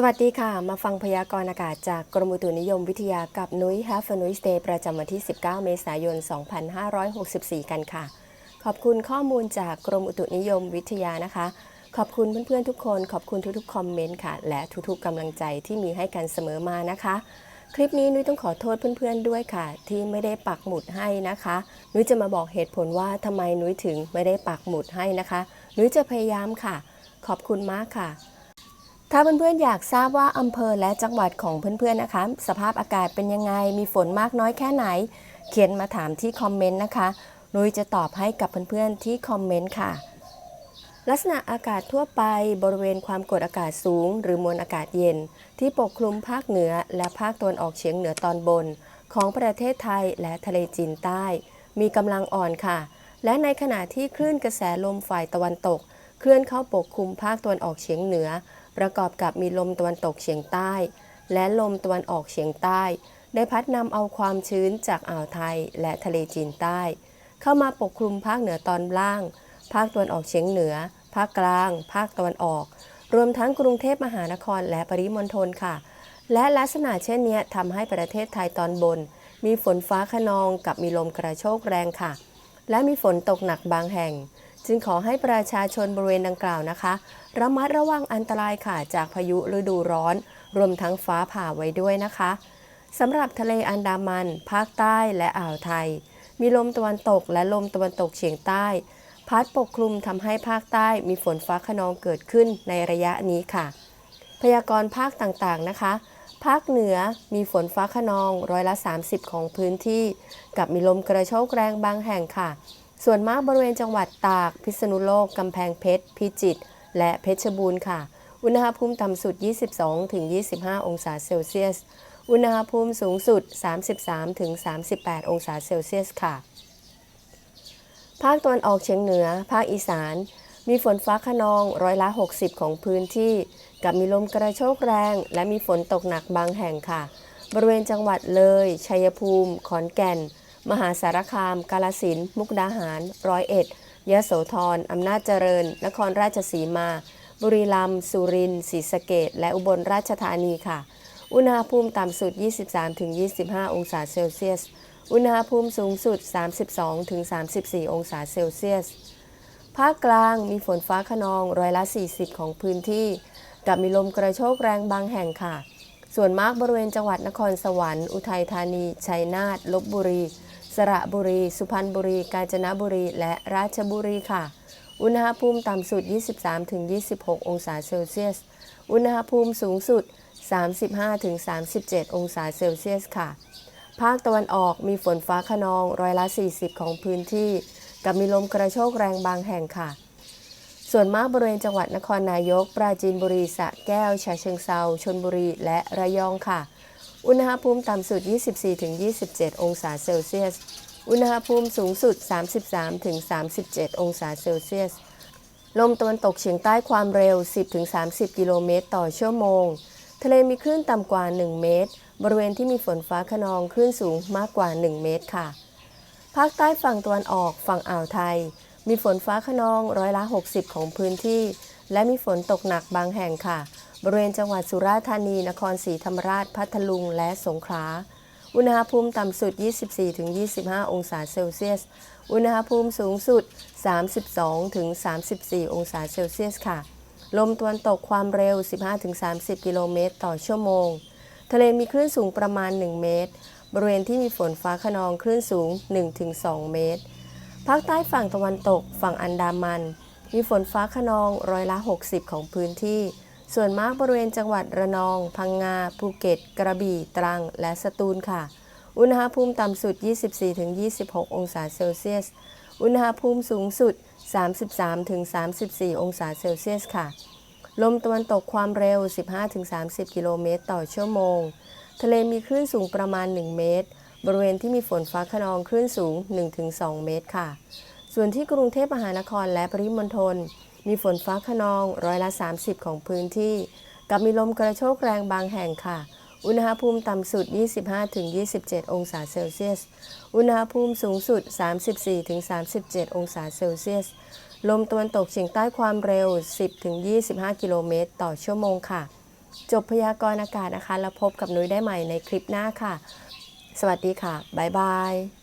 สวัสดีค่ะ มาฟังพยากรณ์อากาศจากกรมอุตุนิยมวิทยากับนุ้ย Have a Nice Day ประจำวันที่ 19 เมษายน 2564 กันค่ะ ขอบคุณข้อมูลจากกรมอุตุนิยมวิทยานะคะ ขอบคุณเพื่อนๆทุกคน ขอบคุณทุกๆคอมเมนต์ค่ะ และทุกๆกำลังใจที่มีให้กันเสมอมานะคะ คลิปนี้นุ้ยต้องขอโทษเพื่อนๆด้วยค่ะ ที่ไม่ได้ปักหมุดให้นะคะ นุ้ยจะมาบอกเหตุผลว่าทำไมนุ้ยถึงไม่ได้ปักหมุดให้นะคะ นุ้ยจะพยายามค่ะ ขอบคุณมากค่ะ ถ้าเพื่อนๆอยากทราบว่าอำเภอและจังหวัดของเพื่อนๆนะคะ สภาพอากาศเป็นยังไง มีฝนมากน้อยแค่ไหน เขียนมาถามที่คอมเมนต์นะคะนุ้ยจะตอบให้กับเพื่อนๆที่คอมเมนต์ค่ะ ลักษณะอากาศทั่วไปบริเวณความกดอากาศสูง หรือมวลอากาศเย็น ที่ปกคลุมภาคเหนือ และภาคตะวันออกเฉียงเหนือตอนบน ของประเทศไทยและทะเลจีนใต้ มีกำลังอ่อนค่ะ และในขณะที่คลื่นกระแสลมฝ่ายตะวันตก เคลื่อนเข้าปกคลุมภาคตะวันออกเฉียงเหนือ ประกอบกับมีลมตะวันตกเฉียงใต้ และลมตะวันออกเฉียงใต้ ได้พัดนำเอาความชื้นจากอ่าวไทยและทะเลจีนใต้ เข้ามาปกคลุมภาคเหนือตอนล่าง ภาคตะวันออกเฉียงเหนือ ภาคกลาง ภาคตะวันออก รวมทั้งกรุงเทพมหานครและปริมณฑลค่ะ และลักษณะเช่นนี้ทำให้ประเทศไทยตอนบน มีฝนฟ้าขนองกับมีลมกระโชกแรงค่ะ และมีฝนตกหนักบางแห่ง จึงขอให้ประชาชนบริเวณดังกล่าวนะคะ ระมัดระวังอันตรายค่ะจากพายุฤดูร้อน รวมทั้งฟ้าผ่าไว้ด้วยนะคะสำหรับทะเลอันดามัน ภาคใต้และอ่าวไทย มีลมตะวันตกและลมตะวันตกเฉียงใต้ พัดปกคลุมทำให้ภาคใต้มีฝนฟ้าขนองเกิดขึ้นในระยะนี้ค่ะ พยากรณ์ภาคต่างๆนะคะ ภาคเหนือมีฝนฟ้าขนองร้อยละ 30 ของพื้นที่ กับมีลมกระโชกแรงบางแห่งค่ะ ส่วนมากบริเวณจังหวัดตาก พิษณุโลก กำแพงเพชร พิจิตร และเพชรบูรณ์ค่ะ อุณหภูมิต่ำสุด 22-25 องศาเซลเซียส อุณหภูมิสูงสุด 33-38 องศาเซลเซียสค่ะ ภาคตะวันออกเฉียงเหนือ ภาคอีสาน มีฝนฟ้าขนองร้อยละ 60 ของพื้นที่ กับมีลมกระโชกแรง และมีฝนตกหนักบางแห่งค่ะ บริเวณจังหวัดเลย ชัยภูมิ ขอนแก่น มหาสารคาม กาลสินมุกดาหาร ร้อยเอ็ดยะโสธรอำนาจเจริญ นครราชสีมา บุรีรัมย์สุรินทร์ศรีสะเกษและอุบลราชธานีค่ะ อุณหภูมิต่ำสุด 23-25 องศาเซลเซียส อุณหภูมิสูงสุด 32-34 องศาเซลเซียส ภาคกลางมีฝนฟ้าขนองร้อยละ 40 ของพื้นที่ กับมีลมกระโชกแรงบางแห่งค่ะ ส่วนมากบริเวณจังหวัดนครสวรรค์ อุทัยธานี ชัยนาท ลบบุรี สระบุรี สุพรรณบุรี กาญจนบุรี และราชบุรีค่ะ อุณหภูมิต่ำสุด 23-26 องศาเซลเซียส อุณหภูมิสูงสุด 35-37 องศาเซลเซียสค่ะ ภาคตะวันออกมีฝนฟ้าขนองร้อยละ 40 ของพื้นที่ กับมีลมกระโชกแรงบางแห่งค่ะ ส่วนมากบริเวณจังหวัดนครนายก ปราจีนบุรีสระแก้วฉะเชิงเซาชนบุรี และระยองค่ะ อุณหภูมิต่ำสุด 24-27 องศาเซลเซียส อุณหภูมิสูงสุด 33-37 องศาเซลเซียส ลมตะวันตกเฉียงใต้ความเร็ว 10-30 กิโลเมตรต่อชั่วโมง ทะเลมีคลื่นต่ำกว่า 1 เมตร บริเวณที่มีฝนฟ้าขนองคลื่นสูงมากกว่า 1 เมตรค่ะ ภาคใต้ฝั่งตะวันออกฝั่งอ่าวไทย มีฝนฟ้าขนองร้อยละ 60 ของพื้นที่ และมีฝนตกหนักบางแห่งค่ะ บริเวณจังหวัดสุราษฎร์ธานี นครศรีธรรมราช พัทลุง และสงขลา อุณหภูมิต่ำสุด 24-25 องศาเซลเซียส อุณหภูมิสูงสุด 32-34 องศาเซลเซียสค่ะ ลมตะวันตกความเร็ว 15-30 กิโลเมตรต่อชั่วโมง ทะเลมีคลื่นสูงประมาณ 1 เมตร บริเวณที่มีฝนฟ้าขนองคลื่นสูง 1-2 เมตร ภาคใต้ฝั่งตะวันตกฝั่งอันดามัน มีฝนฟ้าขนองร้อยละ 60 ของพื้นที่ ส่วนมากบริเวณจังหวัดระนอง พังงา ภูเก็ต กระบี่ ตรัง และสตูลค่ะ อุณหภูมิต่ำสุด 24-26 องศาเซลเซียส อุณหภูมิสูงสุด 33-34 องศาเซลเซียสค่ะ ลมตะวันตกความเร็ว 15-30 กิโลเมตร ต่อชั่วโมง ทะเลมีคลื่นสูงประมาณ 1 เมตร บริเวณที่มีฝนฟ้าขนองคลื่นสูง 1-2 เมตรค่ะ ส่วนที่กรุงเทพมหานครและปริมณฑล มีฝนฟ้าขนองร้อยละ 30 ของพื้นที่ กับมีลมกระโชกแรงบางแห่งค่ะ อุณหภูมิต่ำสุด 25-27 องศาเซลเซียส อุณหภูมิสูงสุด 34-37 องศาเซลเซียส ลมตะวันตกเฉียงใต้ความเร็ว 10-25 กิโลเมตรต่อชั่วโมงค่ะ จบพยากรณ์อากาศนะคะ แล้วพบกับนุ้ยได้ใหม่ในคลิปหน้าค่ะ สวัสดีค่ะ บ๊ายบาย